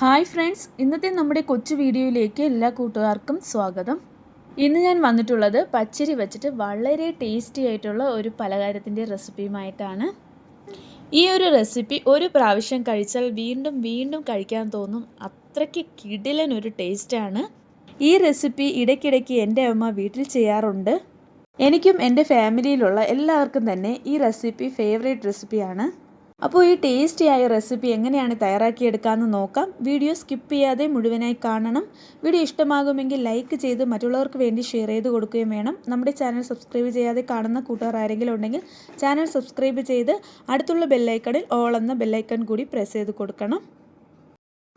Hi friends ഇന്നത്തെ നമ്മുടെ കൊച്ചു വീഡിയോയിലേക്ക് എല്ലാ കൂട്ടുകാർക്കും സ്വാഗതം. ഇന്ന് ഞാൻ വന്നിട്ടുള്ളത് പച്ചരി വെച്ചിട്ട് വളരെ ടേസ്റ്റി ആയിട്ടുള്ള ഒരു പലഹാരത്തിന്റെ റെസിപ്പിയുമായിട്ടാണ് ഈ ഒരു റെസിപ്പി ഒരു പ്രാവശ്യം കഴിച്ചാൽ വീണ്ടും വീണ്ടും കഴിക്കാൻ തോന്നും അത്രയ്ക്ക് കിടിലൻ ഒരു ടേസ്റ്റാണ് ഈ റെസിപ്പി ഇടയ്ക്കിടയ്ക്ക് എന്റെ അമ്മ വീട്ടിൽ ചെയ്യാറുണ്ട്. എനിക്കും എന്റെ ഫാമിലിയിലുള്ള എല്ലാവർക്കും തന്നെ ഈ റെസിപ്പി ഫേവറേറ്റ് റെസിപ്പിയാണ് അപ്പോൾ ഈ ടേസ്റ്റിയായ റെസിപ്പി എങ്ങനെയാണ് തയ്യാറാക്കിയെടുക്കാമെന്ന് നോക്കാം. വീഡിയോ സ്കിപ്പ് ചെയ്യാതെ മുഴുവനായി കാണണം. വീഡിയോ ഇഷ്ടമാകുമെങ്കിൽ ലൈക്ക് ചെയ്ത് മറ്റുള്ളവർക്ക് വേണ്ടി ഷെയർ ചെയ്ത് കൊടുക്കുകയും വേണം. നമ്മുടെ ചാനൽ സബ്സ്ക്രൈബ് ചെയ്യാതെ കാണുന്ന കൂട്ടുകാർ ആരെങ്കിലും ഉണ്ടെങ്കിൽ ചാനൽ സബ്സ്ക്രൈബ് ചെയ്ത് അടുത്തുള്ള ബെല്ലൈക്കണിൽ ഓൾ എന്ന ബെല്ലൈക്കൺ കൂടി പ്രസ് ചെയ്ത് കൊടുക്കണം.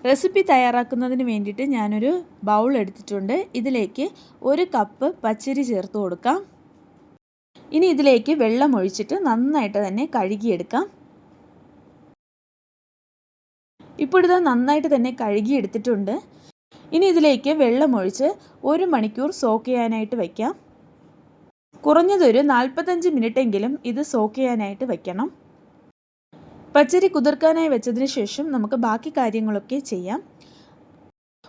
റെസിപ്പി തയ്യാറാക്കുന്നതിന് വേണ്ടിയിട്ട് ഞാനൊരു ബൗൾ എടുത്തിട്ടുണ്ട്. ഇതിലേക്ക് ഒരു കപ്പ് പച്ചരി ചേർത്ത് കൊടുക്കാം. ഇനി ഇതിലേക്ക് വെള്ളം ഒഴിച്ചിട്ട് നന്നായിട്ട് തന്നെ കഴുകിയെടുക്കാം. ഇപ്പോൾ ഇത് നന്നായിട്ട് തന്നെ കഴുകിയെടുത്തിട്ടുണ്ട് ഇനി ഇതിലേക്ക് വെള്ളമൊഴിച്ച് ഒരു മണിക്കൂർ സോക്ക് ചെയ്യാനായിട്ട് വയ്ക്കാം കുറഞ്ഞതൊരു നാൽപ്പത്തഞ്ച് മിനിറ്റെങ്കിലും ഇത് സോക്ക് ചെയ്യാനായിട്ട് വയ്ക്കണം പച്ചരി കുതിർക്കാനായി വെച്ചതിന് ശേഷം നമുക്ക് ബാക്കി കാര്യങ്ങളൊക്കെ ചെയ്യാം.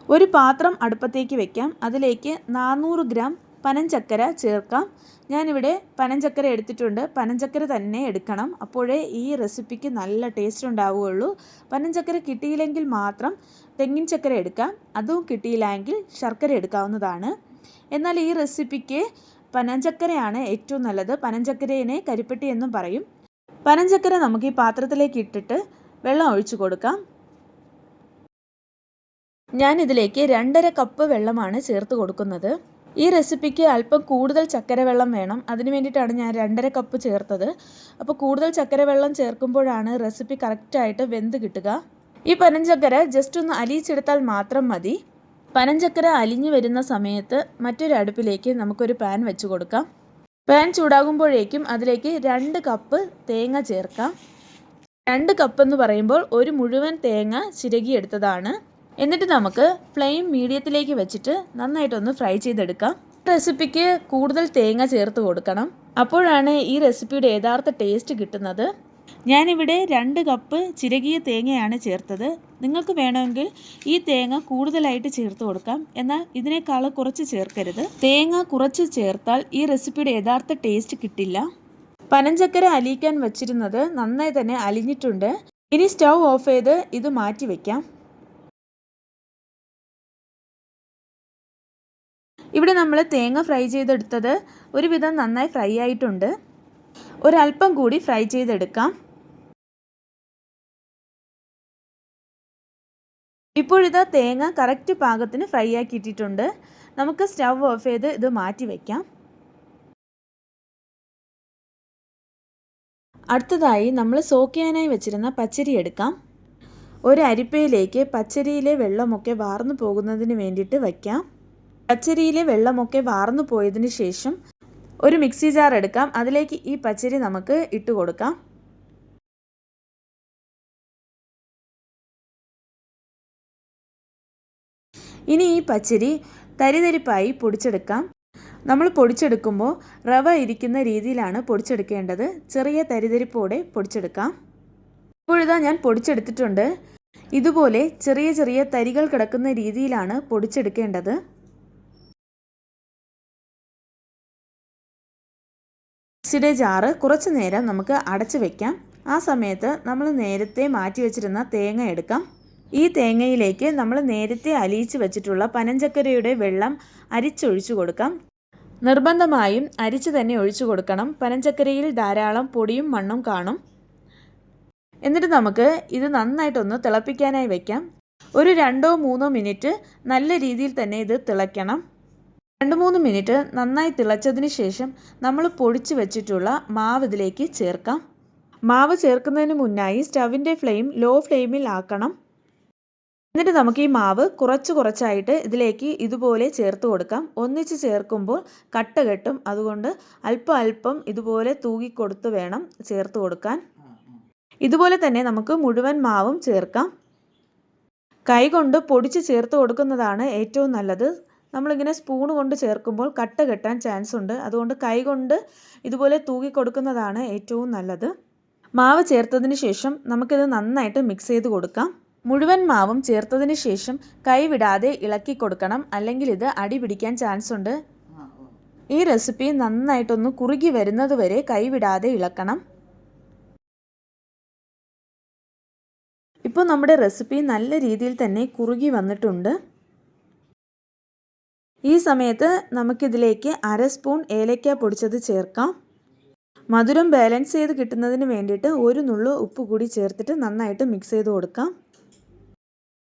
ഒരു പാത്രം അടുപ്പത്തേക്ക് വെക്കാം. അതിലേക്ക് നാനൂറ് ഗ്രാം പനഞ്ചക്കര ചേർക്കാം. ഞാനിവിടെ പനഞ്ചക്കര എടുത്തിട്ടുണ്ട്. പനഞ്ചക്കര തന്നെ എടുക്കണം. അപ്പോഴേ ഈ റെസിപ്പിക്ക് നല്ല ടേസ്റ്റ് ഉണ്ടാവുകയുള്ളൂ. പനഞ്ചക്കര കിട്ടിയില്ലെങ്കിൽ മാത്രം തെങ്ങിൻ ചക്കര എടുക്കാം. അതും കിട്ടിയില്ലെങ്കിൽ ശർക്കര എടുക്കാവുന്നതാണ്. എന്നാൽ ഈ റെസിപ്പിക്ക് പനഞ്ചക്കരയാണ് ഏറ്റവും നല്ലത്. പനഞ്ചക്കരയെ കരിപ്പെട്ടി എന്നും പറയും. പനഞ്ചക്കര നമുക്ക് ഈ പാത്രത്തിലേക്ക് ഇട്ടിട്ട് വെള്ളം ഒഴിച്ചു കൊടുക്കാം. ഞാനിതിലേക്ക് രണ്ടര കപ്പ് വെള്ളമാണ് ചേർത്ത് കൊടുക്കുന്നത്. ഈ റെസിപ്പിക്ക് അല്പം കൂടുതൽ ചക്കര വെള്ളം വേണം. അതിന് വേണ്ടിയിട്ടാണ് ഞാൻ രണ്ടര കപ്പ് ചേർത്തത്. അപ്പോൾ കൂടുതൽ ചക്കര വെള്ളം ചേർക്കുമ്പോഴാണ് റെസിപ്പി കറക്റ്റായിട്ട് വെന്ത് കിട്ടുക. ഈ പനഞ്ചക്കര ജസ്റ്റ് ഒന്ന് അലിയിച്ചെടുത്താൽ മാത്രം മതി. പനഞ്ചക്കര അലിഞ്ഞു വരുന്ന സമയത്ത് മറ്റൊരു അടുപ്പിലേക്ക് നമുക്കൊരു പാൻ വെച്ച് കൊടുക്കാം. പാൻ ചൂടാകുമ്പോഴേക്കും അതിലേക്ക് രണ്ട് കപ്പ് തേങ്ങ ചേർക്കാം. രണ്ട് കപ്പ് എന്ന് പറയുമ്പോൾ ഒരു മുഴുവൻ തേങ്ങ ചിരകിയെടുത്തതാണ്. എന്നിട്ട് നമുക്ക് ഫ്ലെയിം മീഡിയത്തിലേക്ക് വെച്ചിട്ട് നന്നായിട്ടൊന്ന് ഫ്രൈ ചെയ്തെടുക്കാം. റെസിപ്പിക്ക് കൂടുതൽ തേങ്ങ ചേർത്ത് കൊടുക്കണം. അപ്പോഴാണ് ഈ റെസിപ്പിയുടെ യഥാർത്ഥ ടേസ്റ്റ് കിട്ടുന്നത്. ഞാനിവിടെ രണ്ട് കപ്പ് ചിരകിയ തേങ്ങയാണ് ചേർത്തത്. നിങ്ങൾക്ക് വേണമെങ്കിൽ ഈ തേങ്ങ കൂടുതലായിട്ട് ചേർത്ത് കൊടുക്കാം. എന്നാൽ ഇതിനേക്കാൾ കുറച്ച് ചേർക്കരുത്. തേങ്ങ കുറച്ച് ചേർത്താൽ ഈ റെസിപ്പിയുടെ യഥാർത്ഥ ടേസ്റ്റ് കിട്ടില്ല. പനഞ്ചക്കര അലിയിക്കാൻ വച്ചിരുന്നത് നന്നായി തന്നെ അലിഞ്ഞിട്ടുണ്ട്. ഇനി സ്റ്റൗ ഓഫ് ചെയ്ത് ഇത് മാറ്റി വയ്ക്കാം ഇവിടെ നമ്മൾ തേങ്ങ ഫ്രൈ ചെയ്തെടുത്തത് ഒരുവിധം നന്നായി ഫ്രൈ ആയിട്ടുണ്ട്. ഒരല്പം കൂടി ഫ്രൈ ചെയ്തെടുക്കാം. ഇപ്പോഴിത് തേങ്ങ കറക്റ്റ് പാകത്തിന് ഫ്രൈ ആക്കിയിട്ടിട്ടുണ്ട്. നമുക്ക് സ്റ്റവ് ഓഫ് ചെയ്ത് ഇത് മാറ്റി വയ്ക്കാം അടുത്തതായി നമ്മൾ സോക്ക് ചെയ്യാനായി വെച്ചിരുന്ന പച്ചരി എടുക്കാം. ഒരു അരിപ്പയിലേക്ക് പച്ചരിയിലെ വെള്ളമൊക്കെ വാർന്നു പോകുന്നതിന് വേണ്ടിയിട്ട് വയ്ക്കാം പച്ചരിയിലെ വെള്ളമൊക്കെ വാർന്നു പോയതിന് ശേഷം ഒരു മിക്സി ജാർ എടുക്കാം. അതിലേക്ക് ഈ പച്ചരി നമുക്ക് ഇട്ട് കൊടുക്കാം. ഇനി ഈ പച്ചരി തരിതരിപ്പായി പൊടിച്ചെടുക്കാം. നമ്മൾ പൊടിച്ചെടുക്കുമ്പോൾ റവ ഇരിക്കുന്ന രീതിയിലാണ് പൊടിച്ചെടുക്കേണ്ടത്. ചെറിയ തരിതരിപ്പോടെ പൊടിച്ചെടുക്കാം. ഇപ്പോഴിതാ ഞാൻ പൊടിച്ചെടുത്തിട്ടുണ്ട്. ഇതുപോലെ ചെറിയ ചെറിയ തരികൾ കിടക്കുന്ന രീതിയിലാണ് പൊടിച്ചെടുക്കേണ്ടത്. മിക്സിയുടെ ജാറ് കുറച്ച് നേരം നമുക്ക് അടച്ചു വെക്കാം. ആ സമയത്ത് നമ്മൾ നേരത്തെ മാറ്റി വെച്ചിരുന്ന തേങ്ങ എടുക്കാം. ഈ തേങ്ങയിലേക്ക് നമ്മൾ നേരത്തെ അലിയിച്ച് വെച്ചിട്ടുള്ള പനഞ്ചക്കരയുടെ വെള്ളം അരിച്ചൊഴിച്ചു കൊടുക്കാം. നിർബന്ധമായും അരിച്ച് തന്നെ ഒഴിച്ചു കൊടുക്കണം. പനഞ്ചക്കരയിൽ ധാരാളം പൊടിയും മണ്ണും കാണും. എന്നിട്ട് നമുക്ക് ഇത് നന്നായിട്ടൊന്ന് തിളപ്പിക്കാനായി വയ്ക്കാം ഒരു രണ്ടോ മൂന്നോ മിനിറ്റ് നല്ല രീതിയിൽ തന്നെ ഇത് തിളയ്ക്കണം. രണ്ട് മൂന്ന് മിനിറ്റ് നന്നായി തിളച്ചതിന് ശേഷം നമ്മൾ പൊടിച്ച് വെച്ചിട്ടുള്ള മാവ് ഇതിലേക്ക് ചേർക്കാം. മാവ് ചേർക്കുന്നതിന് മുന്നായി സ്റ്റവിന്റെ ഫ്ലെയിം ലോ ഫ്ലെയിമിൽ ആക്കണം. എന്നിട്ട് നമുക്ക് ഈ മാവ് കുറച്ച് കുറച്ചായിട്ട് ഇതിലേക്ക് ഇതുപോലെ ചേർത്ത് കൊടുക്കാം. ഒന്നിച്ച് ചേർക്കുമ്പോൾ കട്ട കെട്ടും. അതുകൊണ്ട് അല്പം അല്പം ഇതുപോലെ തൂകിക്കൊടുത്ത് വേണം ചേർത്ത് കൊടുക്കാൻ. ഇതുപോലെ തന്നെ നമുക്ക് മുഴുവൻ മാവും ചേർക്കാം. കൈകൊണ്ട് പൊടിച്ച് ചേർത്ത് കൊടുക്കുന്നതാണ് ഏറ്റവും നല്ലത്. നമ്മളിങ്ങനെ സ്പൂൺ കൊണ്ട് ചേർക്കുമ്പോൾ കട്ട കെട്ടാൻ ചാൻസ് ഉണ്ട്. അതുകൊണ്ട് കൈകൊണ്ട് ഇതുപോലെ തൂക്കി കൊടുക്കുന്നതാണ് ഏറ്റവും നല്ലത്. മാവ് ചേർത്തതിന് ശേഷം നമുക്കിത് നന്നായിട്ട് മിക്സ് ചെയ്ത് കൊടുക്കാം. മുഴുവൻ മാവും ചേർത്തതിന് ശേഷം കൈവിടാതെ ഇളക്കി കൊടുക്കണം. അല്ലെങ്കിൽ ഇത് അടി പിടിക്കാൻ ചാൻസ് ഉണ്ട്. ഈ റെസിപ്പി നന്നായിട്ടൊന്ന് കുറുകി വരുന്നത് വരെ കൈവിടാതെ ഇളക്കണം. ഇപ്പോൾ നമ്മുടെ റെസിപ്പി നല്ല രീതിയിൽ തന്നെ കുറുകി വന്നിട്ടുണ്ട്. ഈ സമയത്ത് നമുക്കിതിലേക്ക് അര സ്പൂൺ ഏലക്ക പൊടിച്ചത് ചേർക്കാം. മധുരം ബാലൻസ് ചെയ്ത് കിട്ടുന്നതിന് വേണ്ടിയിട്ട് ഒരു നുള്ളു ഉപ്പ് കൂടി ചേർത്തിട്ട് നന്നായിട്ട് മിക്സ് ചെയ്ത് കൊടുക്കാം.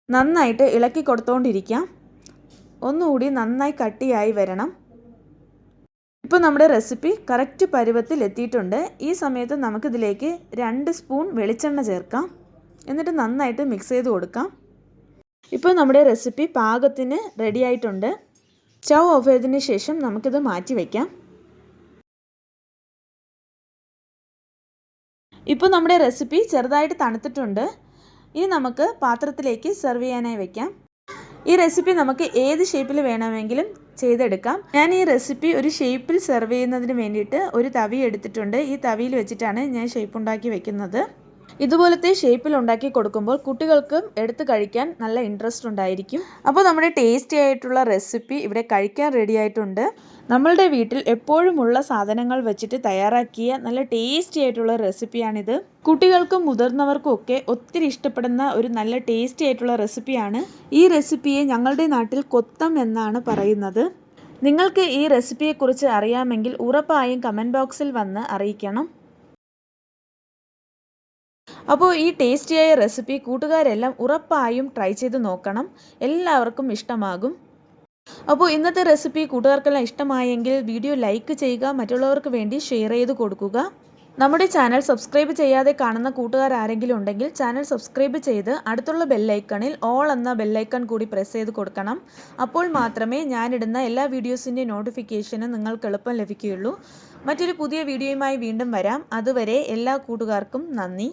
നന്നായിട്ട് ഇളക്കി കൊടുത്തോണ്ടിരിക്കാം. ഒന്നുകൂടി നന്നായി കട്ടിയായി വരണം. ഇപ്പോൾ നമ്മുടെ റെസിപ്പി കറക്റ്റ് പരുവത്തിൽ എത്തിയിട്ടുണ്ട്. ഈ സമയത്ത് നമുക്കിതിലേക്ക് രണ്ട് സ്പൂൺ വെളിച്ചെണ്ണ ചേർക്കാം. എന്നിട്ട് നന്നായിട്ട് മിക്സ് ചെയ്ത് കൊടുക്കാം. ഇപ്പോൾ നമ്മുടെ റെസിപ്പി പാകത്തിന് റെഡി ആയിട്ടുണ്ട്. സ്റ്റൗ ഓഫ് ചെയ്തതിന് ശേഷം നമുക്കിത് മാറ്റി വയ്ക്കാം ഇപ്പോൾ നമ്മുടെ റെസിപ്പി ചെറുതായിട്ട് തണുത്തിട്ടുണ്ട്. ഇനി നമുക്ക് പാത്രത്തിലേക്ക് സെർവ് ചെയ്യാനായി വെക്കാം. ഈ റെസിപ്പി നമുക്ക് ഏത് ഷേപ്പിൽ വേണമെങ്കിലും ചെയ്തെടുക്കാം. ഞാൻ ഈ റെസിപ്പി ഒരു ഷേപ്പിൽ സെർവ് ചെയ്യുന്നതിന് വേണ്ടിയിട്ട് ഒരു തവി എടുത്തിട്ടുണ്ട്. ഈ തവിയിൽ വെച്ചിട്ടാണ് ഞാൻ ഷേപ്പ് ഉണ്ടാക്കി വെക്കുന്നത്. ഇതുപോലത്തെ ഷേപ്പിൽ ഉണ്ടാക്കി കൊടുക്കുമ്പോൾ കുട്ടികൾക്കും എടുത്ത് കഴിക്കാൻ നല്ല ഇൻട്രസ്റ്റ് ഉണ്ടായിരിക്കും. അപ്പോൾ നമ്മുടെ ടേസ്റ്റി ആയിട്ടുള്ള റെസിപ്പി ഇവിടെ കഴിക്കാൻ റെഡി ആയിട്ടുണ്ട്. നമ്മളുടെ വീട്ടിൽ എപ്പോഴുമുള്ള സാധനങ്ങൾ വെച്ചിട്ട് തയ്യാറാക്കിയ നല്ല ടേസ്റ്റി ആയിട്ടുള്ള റെസിപ്പിയാണിത് കുട്ടികൾക്കും മുതിർന്നവർക്കും ഒക്കെ ഒത്തിരി ഇഷ്ടപ്പെടുന്ന ഒരു നല്ല ടേസ്റ്റി ആയിട്ടുള്ള റെസിപ്പിയാണ് ഈ റെസിപ്പിയെ ഞങ്ങളുടെ നാട്ടിൽ കൊത്തം എന്നാണ് പറയുന്നത്. നിങ്ങൾക്ക് ഈ റെസിപ്പിയെക്കുറിച്ച് അറിയാമെങ്കിൽ ഉറപ്പായും കമന്റ് ബോക്സിൽ വന്ന് അറിയിക്കണം. അപ്പോൾ ഈ ടേസ്റ്റിയായ റെസിപ്പി കൂട്ടുകാരെല്ലാം ഉറപ്പായും ട്രൈ ചെയ്ത് നോക്കണം. എല്ലാവർക്കും ഇഷ്ടമാകും. അപ്പോൾ ഇന്നത്തെ റെസിപ്പി കൂട്ടുകാർക്കെല്ലാം ഇഷ്ടമായെങ്കിൽ വീഡിയോ ലൈക്ക് ചെയ്യുക മറ്റുള്ളവർക്ക് വേണ്ടി ഷെയർ ചെയ്ത് കൊടുക്കുക. നമ്മുടെ ചാനൽ സബ്സ്ക്രൈബ് ചെയ്യാതെ കാണുന്ന കൂട്ടുകാർ ആരെങ്കിലും ഉണ്ടെങ്കിൽ ചാനൽ സബ്സ്ക്രൈബ് ചെയ്ത് അടുത്തുള്ള ബെല്ലൈക്കണിൽ ഓൾ എന്ന ബെല്ലൈക്കൺ കൂടി പ്രസ് ചെയ്ത് കൊടുക്കണം. അപ്പോൾ മാത്രമേ ഞാനിടുന്ന എല്ലാ വീഡിയോസിന്റെ നോട്ടിഫിക്കേഷനും നിങ്ങൾക്ക് എളുപ്പം ലഭിക്കുകയുള്ളൂ. മറ്റൊരു പുതിയ വീഡിയോയുമായി വീണ്ടും വരാം. അതുവരെ എല്ലാ കൂട്ടുകാർക്കും നന്ദി.